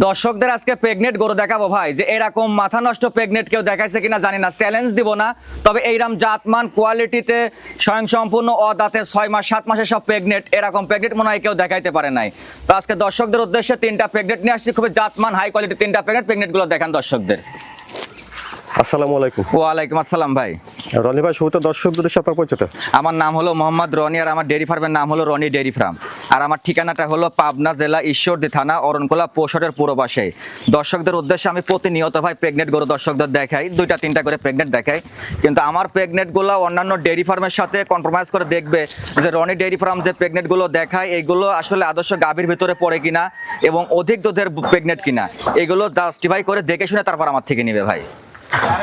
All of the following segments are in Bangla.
দর্শকদের আজকে প্রেগনেন্ট গরু দেখাবো ভাই, যে এরকম মাথা নষ্ট প্রেগনেন্ট কেউ দেখাইছে কিনা জানি না চ্যালেঞ্জ দিব না। তবে এইরকম জাতমান কোয়ালিটিতে স্বয়ংসম্পূর্ণ, অদাতে ছয় মাস, সাত মাসে সব প্রেগনেন্ট এরকম প্রেগনেন্ট মনে হয় কেউ দেখাইতে পারে নাই। তো আজকে দর্শকদের উদ্দেশ্যে তিনটা প্রেগনেন্ট নিয়ে আসছি, খুবই জাতমান হাই কোয়ালিটি তিনটা প্রেগনেন্ট প্রেগনেন্টগুলো দেখান দর্শকদের। আসসালামু আলাইকুম। ওয়ালাইকুম আসসালাম ভাই। রনি ভাই শুরুতে দর্শকদের সাথে আপনার পরিচয়টা। আমার নাম হলো মোহাম্মদ রনি আর আমার ডেয়ারি ফার্মের নাম হলো রনি ডেয়ারি ফার্ম। আর আমার ঠিকানাটা হলো পাবনা জেলা ঈশ্বরদী থানা অরণকোলা পৌষটের পূর্ব পাশে। দর্শকদের উদ্দেশ্যে আমি প্রতিনিয়ত ভাই প্রেগনেন্ট গরু দর্শকদের দেখাই দুইটা তিনটা করে প্রেগনেন্ট দেখাই। কিন্তু আমার প্রেগনেন্টগুলো অন্যান্য ডেয়ারি ফার্মের সাথে কম্প্রোমাইজ করে দেখবে যে রনি ডেয়ারি ফার্ম যে প্রেগনেন্টগুলো দেখায় এইগুলো আসলে আদর্শ গাভীর ভিতরে পড়ে কিনা এবং অধিক দুধের প্রেগনেন্ট কিনা এগুলো জাস্টিফাই করে দেখে শুনে তারপর আমার থেকে নিবে ভাই।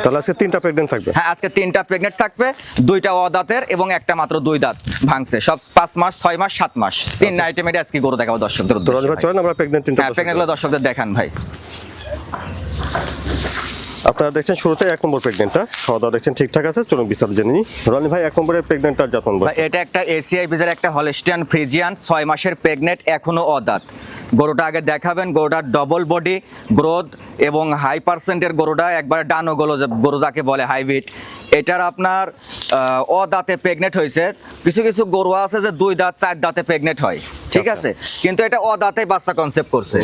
তাহলে আজকে তিনটা প্রেগনেন্ট থাকবে। হ্যাঁ আজকে তিনটা প্রেগনেন্ট থাকবে দুইটা অদাতের এবং একটা মাত্র দুই দাঁত ভাঙছে। সব পাঁচ মাস ছয় মাস সাত মাস। তিন আইটেমের আজকে গরু দেখাবো দর্শকদের চলেন আমরা প্রেগনেন্ট তিনটা হ্যাঁ দর্শকদের দেখান ভাই। আপনারা দেখছেন শুরুতে এক নম্বর প্রেগনেন্টটা খাওয়া দাওয়া দেখছেন ঠিকঠাক আছে চলুন বিস্তারিত জেনে নিই। রনি ভাই এক নম্বরের প্রেগনেন্টটা যতন ভাই, এটা একটা এসিআই বিজের একটা হলিস্টিয়ান ফ্রিজিয়ান ছয় মাসের প্রেগনেন্ট এখনও অদাত গরুটা আগে দেখাবেন গরুটার ডবল বডি গ্রোথ এবং হাই পার্সেন্টের গরুটা একবার ডানো গরু যে- গরু যাকে বলে হাইব্রিড এটার আপনার আহ, অদাঁতে প্রেগনেন্ট হয়েছে। কিছু কিছু গরু আছে যে দুই দাঁত চার দাঁতে প্রেগনেন্ট হয়। ঠিক আছে? কিন্তু এটা অদাঁতে বাচ্চা কনসেপ্ট করছে।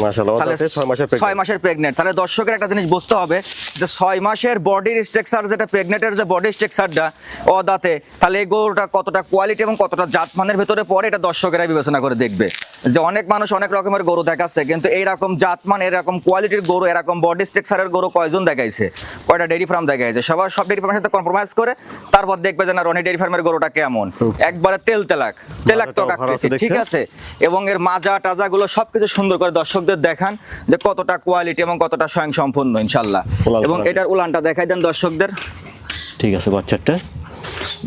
ছয় মাসের। প্রেগনেন্ট তাহলে দর্শকের একটা জিনিস বুঝতে হবে যে ছয় মাসের বডির স্ট্রাকচার যেটা প্রেগনেন্টের যে বডি স্ট্রাকচারটা অদাতে তাহলে এই গরুটা কতটা কোয়ালিটি এবং কতটা জাতমানের ভেতরে পড়ে এটা দর্শকেরা বিবেচনা করে দেখবে। যে অনেক মানুষ অনেক রকমের গরু দেখাচ্ছে কিন্তু এইরকম জাতমান এরকম কোয়ালিটির গরু এরকম বডি স্ট্রাকচারের গরু কয়জন দেখাইছে? কয়টা ডেয়ারি ফার্ম দেখাইছে? সবার সব ডেয়ারি ফার্মের সাথে কম্প্রোমাইজ করে তারপর দেখবে যে না রনি ডেয়ারি ফার্মের গরুটা কেমন? একবারে তেল তেলাক তেলাক তো ঠিক আছে? এবং এর মাজা টাজা গুলো সবকিছু সুন্দর করে দর্শকদের দেখান যে কতটা কোয়ালিটি এবং কতটা স্বয়ং সম্পূর্ণ ইনশাল্লাহ এবং এটার উলানটা দেখাই দেন দর্শকদের। ঠিক আছে বাচ্চাটা?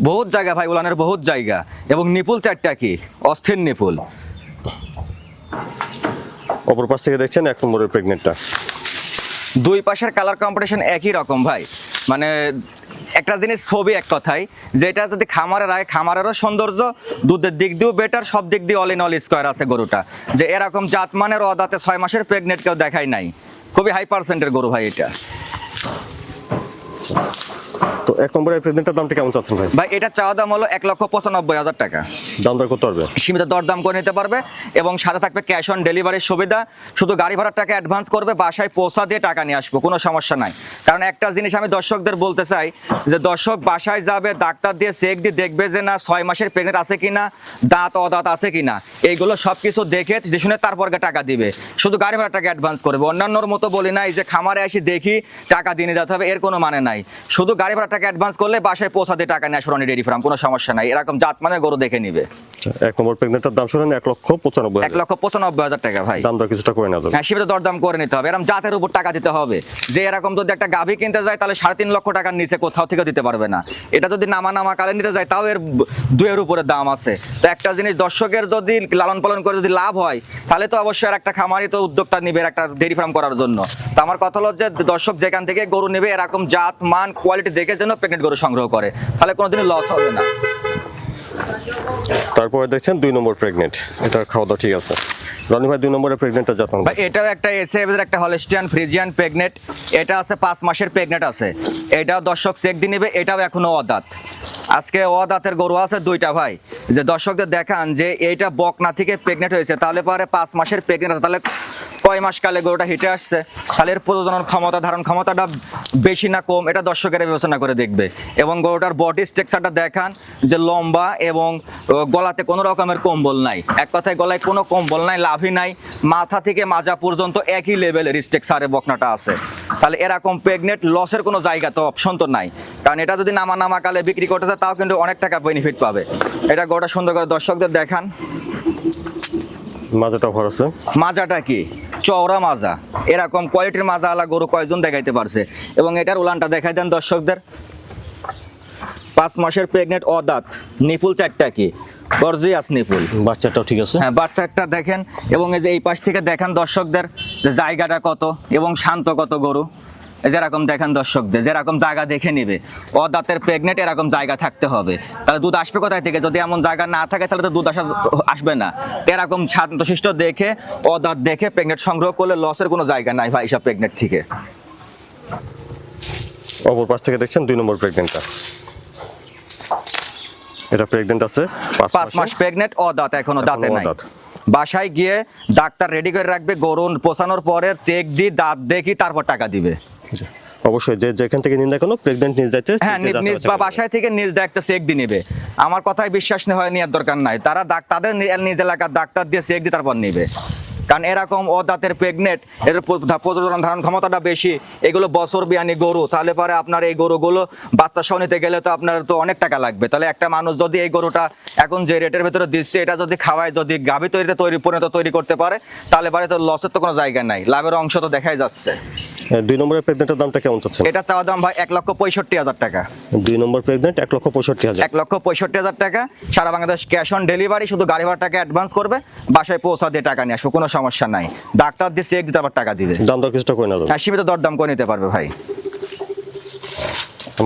বহুত জায়গা ভাই উলানের বহুত জায়গা। এবং নিপুল চারটা কি? অস্থির নিপুল। অপর পাশ থেকে দেখছেন এক নম্বরের প্রেগনেন্টটা দুই পাশের কালার কম্পিটিশন একই রকম ভাই। মানে একটা জিনিস ছবি এক কথাই যেটা যদি খামারে রায় খামারেরও সৌন্দর্য, দুধের দিক দিয়েও বেটার সব দিক দিয়ে অল ইন অল স্কোয়ার আছে গরুটা। যে এরকম জাতমানের অদাতে ছয় মাসের প্রেগনেন্ট কেউ দেখাই নাই। খুবই হাই পার্সেন্টের গরু ভাই এটা। এক নম্বরের প্রেগনেন্টটার দামটা কেমন চাচ্ছেন ভাই? ভাই এটা চাওয়া দাম হলো এক লক্ষ পঁচানব্বই হাজার টাকা। দাম দর করতে পারবে? সীমিত দরদাম করে নিতে পারবে এবং সাথে থাকবে ক্যাশ অন ডেলিভারির সুবিধা। শুধু গাড়ি ভাড়ার টাকা অ্যাডভান্স করবে বাসায় পৌঁছা দিয়ে টাকা নিয়ে আসব কোনো সমস্যা নাই। কারণ একটা জিনিস আমি দর্শকদের বলতে চাই যে দর্শক বাসায় যাবে ডাক্তার দিয়ে চেক দিয়ে দেখবে যে না ছয় মাসের প্রেগনেন্ট আছে কিনা দাঁত অদাঁত আছে কিনা। এইগুলো সব কিছু দেখে যে শুনে তারপর গিয়ে টাকা দিবে। শুধু গাড়ি ভাড়ার টাকা অ্যাডভান্স করবে। অন্যান্যর মতো বলি নাই যে খামারে আসি দেখি টাকা দিয়ে যেতে হবে এর কোনো মানে নাই। শুধু গাড়ি ভাড়ার টাকা অ্যাডভান্স করলে বাসায় পৌঁছাতে টাকা নিয়ে রনি ডেরি ফার্ম কোনো সমস্যা নাই। এরকম জাত মানে গরু দেখে নিবে। এক নম্বর দাম শুনেন এক লক্ষ পঁচানব্বই এক। লক্ষ পঁচানব্বই হাজার টাকা ভাই। কিছুটা করে নেওয়া যাবে। হ্যাঁ দরদাম করে নিতে হবে। এরকম জাতের উপর টাকা দিতে হবে। যে এরকম যদি একটা গাভী কিনতে যায় তাহলে সাড়ে তিন লক্ষ টাকার নিচে কোথাও থেকে দিতে পারবে না। এটা যদি নামা নামা কালে নিতে যায় তাও এর দুয়ের উপরে দাম আছে। তো একটা জিনিস দর্শকের যদি লালন পালন করে যদি লাভ হয় তাহলে তো অবশ্যই আর একটা খামারি তো উদ্যোক্তা নিবে একটা ডেয়ারি ফার্ম করার জন্য। তো আমার কথা হলো যে দর্শক যেখান থেকে গরু নেবে এরকম জাত মান কোয়ালিটি দেখে যেন প্রেগনেন্ট গরু সংগ্রহ করে। তাহলে কোনোদিনই লস হবে না। তারপরে দেখছেন দুই নম্বর প্রেগনেন্ট এটা খাওয়া দাওয়া ঠিক আছে। রনি ভাই, দুই নম্বরের প্রেগনেন্টটা যত্ন ভাই, এটাও একটা এসএফ এর একটা হলিস্টিয়ান ফ্রিজিয়ান প্রেগনেট এটা আছে পাঁচ মাসের প্রেগনেট আছে। এটাও দর্শক চেক দিয়ে নেবে, এটাও এখনও অদাঁত। আজকে অদাঁতের গরু আছে দুইটা ভাই। যে দর্শকদের দেখান যে এইটা বকনা থেকে প্রেগনেন্ট হয়েছে, তাহলে পরে পাঁচ মাসের প্রেগনেন্ট তাহলে কয় মাস কালে গরুটা হিটে আসছে। তাহলে এর প্রজনন ক্ষমতা ধারণ ক্ষমতাটা বেশি না কম এটা দর্শকেরা বিবেচনা করে দেখবে। এবং গরুটার বডি স্ট্রাকচারটা দেখান যে লম্বা এবং গলাতে কোনো রকমের কম্বল নাই। এক কথায় গলায় কোনো কম্বল নাই লাভই নাই। মাথা থেকে মাজা পর্যন্ত একই লেভেলের স্ট্রাকচারে বকনাটা আছে। তাহলে এরকম প্রেগনেন্ট লসের কোনো জায়গা তো অপশন তো নাই। কারণ এটা যদি নামা নামা কালে বিক্রি করতে চায় তাও কিন্তু অনেক টাকা বেনিফিট পাবে। এটা গরুটা সুন্দর করে দর্শকদের দেখান। মাজাটা ভর আছে মাজাটা কি? চওড়া মাজা। এরকম কোয়ালিটির মাজা আলা গরু কয়জন দেখাইতে পারছে? এবং এটার উলানটা দেখাই দেন দর্শকদের। পাঁচ মাসের প্রেগনেন্ট অদাত। নিপুল চারটা কি? Gorgeous nipple. বাচ্চাটাও ঠিক আছে? হ্যাঁ বাচ্চাটা দেখেন। এবং এই যে এই পাশ থেকে দেখেন দর্শকদের জায়গাটা কত এবং শান্ত কত গরু। যেরকম দেখেন দর্শকদের যেরকম জায়গা দেখে নিবে। ও দাঁতের প্রেগনেন্ট এরকম জায়গা থাকতে হবে। তাহলে দুধ আসবে কোথায় থেকে? যদি এমন জায়গা না থাকে তাহলে তো দুধ আসা আসবে না। এরকম শান্তশিষ্ট দেখে ও দাঁত দেখে প্রেগনেন্ট সংগ্রহ করলে লসের কোনো জায়গা নাই ভাই সব প্রেগনেন্ট থেকে। অপর পাশ থেকে দেখছেন দুই নম্বর প্রেগনেন্টটা এটা প্রেগনেন্ট আছে পাঁচ মাস প্রেগনেন্ট ও দাঁত এখনও দাঁতে নাই। বাসায় গিয়ে ডাক্তার রেডি করে রাখবে গরুন পোষানোর পরে চেক দি দাঁত দেখি তারপর টাকা দিবে। অবশ্যই যে যেখান থেকে নিন না কোনো প্রেগনেন্ট নিজ যাইতে হ্যাঁ নিজ বা বাসায় থেকে নিজ দেখতে চেক দিয়ে নেবে। আমার কথায় বিশ্বাস হয় নেওয়ার দরকার নাই। তারা তাদের নিজ এলাকার ডাক্তার দিয়ে চেক দিয়ে তারপর নেবে। কারণ এরকম ও দাঁতের প্রেগনেন্ট এর প্রজনন ধারণ ক্ষমতাটা বেশি এগুলো বছর বিয়ানি গরু তাহলে পরে আপনার এই গরুগুলো বাচ্চা সহ নিতে গেলে তো আপনার তো অনেক টাকা লাগবে। তাহলে একটা মানুষ যদি এই গরুটা এখন যে রেটের ভেতরে দিচ্ছে এটা যদি খাওয়ায় যদি গাভী তৈরিতে তৈরি পরিণত তৈরি করতে পারে তাহলে পরে তো লসের তো কোনো জায়গা নাই। লাভের অংশ তো দেখাই যাচ্ছে। দুই নম্বরের প্রেগনেন্টের দামটা কেমন চাচ্ছেন? এটা চাওয়া দাম ভাই এক লক্ষ পঁয়ষট্টি হাজার টাকা। দুই নম্বর প্রেগনেন্ট এক লক্ষ পঁয়ষট্টি হাজার। এক লক্ষ পঁয়ষট্টি হাজার টাকা। সারা বাংলাদেশ ক্যাশ অন ডেলিভারি শুধু গাড়ি ভাড়া টাকা অ্যাডভান্স করবে বাসায় পৌঁছা দিয়ে টাকা নিয়ে আসবে কোনো সমস্যা নাই। ডাক্তার দিয়ে চেক দিতে আবার টাকা দিবে। দাম দর কিছুটা করে না হ্যাঁ সীমিত দরদাম করে নিতে পারবে ভাই।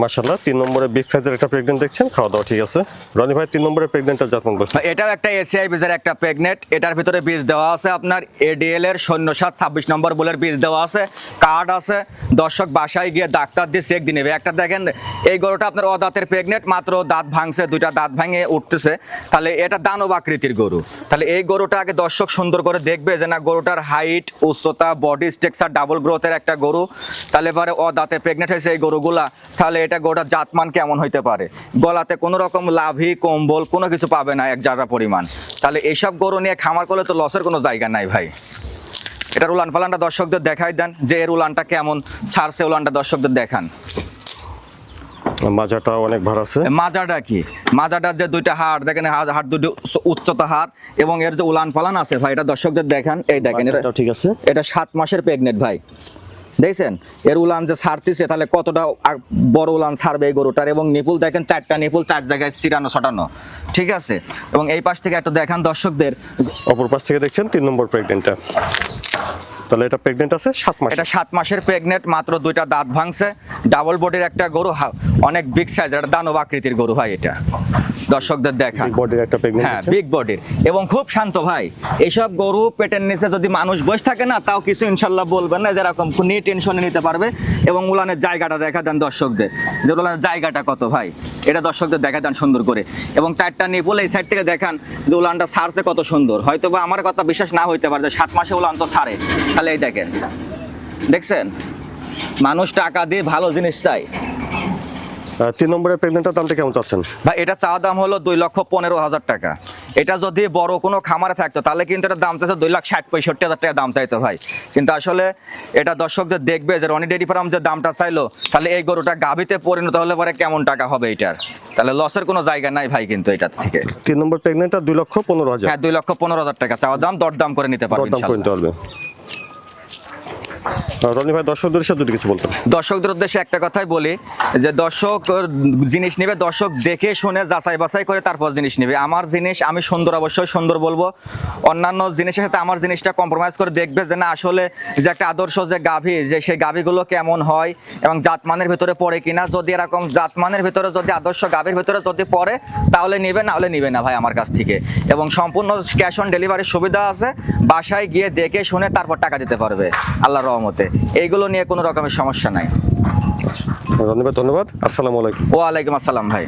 মার্শাল্লাহ তিন নম্বরে বিগ সাইজের একটা প্রেগনেন্ট দেখছেন খাওয়া দাওয়া ঠিক আছে। রনি ভাই তিন নম্বরের প্রেগনেন্টটা জাতমান ভাই, এটাও একটা এসিআই বীজের একটা প্রেগনেট এটার ভিতরে বীজ দেওয়া আছে আপনার এডিএল এর শূন্য সাত ছাব্বিশ নম্বর বলের বীজ দেওয়া আছে কার্ড আছে। দর্শক বাসায় গিয়ে ডাক্তার দিয়ে চেক দিয়ে নেবে। একটা দেখেন এই গরুটা আপনার অদাঁতের প্রেগনেট মাত্র দাঁত ভাঙছে দুইটা দাঁত ভাঙে উঠতেছে। তাহলে এটা দানব আকৃতির গরু। তাহলে এই গরুটা আগে দর্শক সুন্দর করে দেখবে যে না গরুটার হাইট উচ্চতা বডি স্ট্রাকচার ডাবল গ্রোথের একটা গরু। তাহলে পরে অদাঁতে প্রেগনেন্ট হয়েছে এই গরুগুলা। তাহলে এটা গরুটার জাতমান কেমন হইতে পারে? গলাতে কোনো রকম লাভি কম্বল কোনো কিছু পাবে না এক জায়গা পরিমাণ। তাহলে এইসব গরু নিয়ে খামার করলে তো লসের কোনো জায়গা নাই ভাই। এটার উলান পালানটা দর্শকদের দেখাই দেন যে এর উলানটা কেমন ছাড়ছে উলানটা দর্শকদের দেখান। মাজাটা অনেক ভার আছে। মাজাটা কি? মাজাটার যে দুইটা হাড় দেখেন হাড় দুটো উচ্চতা হাড় এবং এর যে উলান পালান আছে ভাই এটা দর্শকদের দেখান। এই দেখেন এটা ঠিক আছে। এটা সাত মাসের প্রেগনেন্ট ভাই। দেখছেন? এর উলান যে ছাড়তেছে তাহলে কতটা বড় উলান ছাড়বে এই গরুটার? এবং নিপুল দেখেন চারটা নিপুল চার জায়গায় চিরানো ছটানো। ঠিক আছে? এবং এই পাশ থেকে একটু দেখান দর্শকদের। অপর পাশ থেকে দেখছেন তিন নম্বর প্রেগনেন্টটা তাহলে এটা প্রেগনেন্ট আছে সাত মাস এটা সাত মাসের প্রেগনেন্ট মাত্র দুইটা দাঁত ভাঙছে। ডাবল বডির একটা গরু অনেক বিগ সাইজ এটা দানব আকৃতির গরু হয় এটা। দর্শকদের দেখা। বডির একটা প্রেগনেন্ট হ্যাঁ বিগ বডির এবং খুব শান্ত ভাই এইসব গরু পেটের নিচে যদি মানুষ বসে থাকে না তাও কিছু ইনশাল্লাহ বলবেন না যেরকম নিয়ে টেনশনে নিতে পারবে। এবং উলানের জায়গাটা দেখা দেন দর্শকদের। যে উলানের জায়গাটা কত ভাই? এটা দর্শকদের দেখা দেন সুন্দর করে। এবং চারটা নিয়ে বলে এই সাইড থেকে দেখান যে উলানটা ছাড়ছে কত সুন্দর। হয়তো বা আমার কথা বিশ্বাস না হইতে পারে যে সাত মাসে উলান তো ছাড়ে তাহলে এই দেখেন। দেখছেন? মানুষ টাকা দিয়ে ভালো জিনিস চাই তিন নম্বরের প্রেগনেন্টটার দামটা কেমন চাচ্ছেন? ভাই এটা চাওয়া দাম হলো দুই লক্ষ পনেরো হাজার টাকা। এটা যদি বড় কোনো খামারে থাকতো তাহলে কিন্তু এটা দাম চাইছে দুই লাখ ষাট পঁয়ষট্টি হাজার টাকা দাম চাইতো ভাই। কিন্তু আসলে এটা দর্শকদের দেখবে যে রনি ডেরি ফার্ম যে দামটা চাইলো তাহলে এই গরুটা গাভিতে পরিণত হলে পরে কেমন টাকা হবে এটার? তাহলে লসের কোনো জায়গা নাই ভাই কিন্তু এটা থেকে। তিন নম্বর প্রেগনেন্টটা দুই লক্ষ পনেরো হাজার। হ্যাঁ দুই লক্ষ পনেরো হাজার টাকা চাওয়া দাম দরদাম করে নিতে পারবে দরদাম করে নিতে পারবে আর রনি ভাই, দর্শকদের যদি কিছু বলতেন। দর্শকদের উদ্দেশ্যে একটা কথাই বলি যে দর্শক জিনিস নেবে, দর্শক দেখে শুনে যাচাই বাছাই করে তারপর জিনিস নেবে। আমার জিনিস আমি সুন্দর, অবশ্যই সুন্দর বলব। অন্যান্য জিনিসের সাথে আমার জিনিসটা কম্প্রোমাইজ করে দেখবে যে না, আসলে যে একটা আদর্শ যে গাভী, যে সেই গাভীগুলো কেমন হয় এবং জাতমানের ভিতরে পড়ে কিনা। যদি এরকম জাতমানের ভিতরে, যদি আদর্শ গাভীর ভিতরে যদি পড়ে, তাহলে নিবে, না হলে নিবে না ভাই আমার কাছ থেকে। এবং সম্পূর্ণ ক্যাশ অন ডেলিভারির সুবিধা আছে। বাসায় গিয়ে দেখে শুনে তারপর টাকা দিতে পারবে আল্লাহ রহমতে। এইগুলো নিয়ে কোনো রকমের সমস্যা নাই। ধন্যবাদ ধন্যবাদ। আসসালামু আলাইকুম। ওয়ালাইকুম আসসালাম ভাই।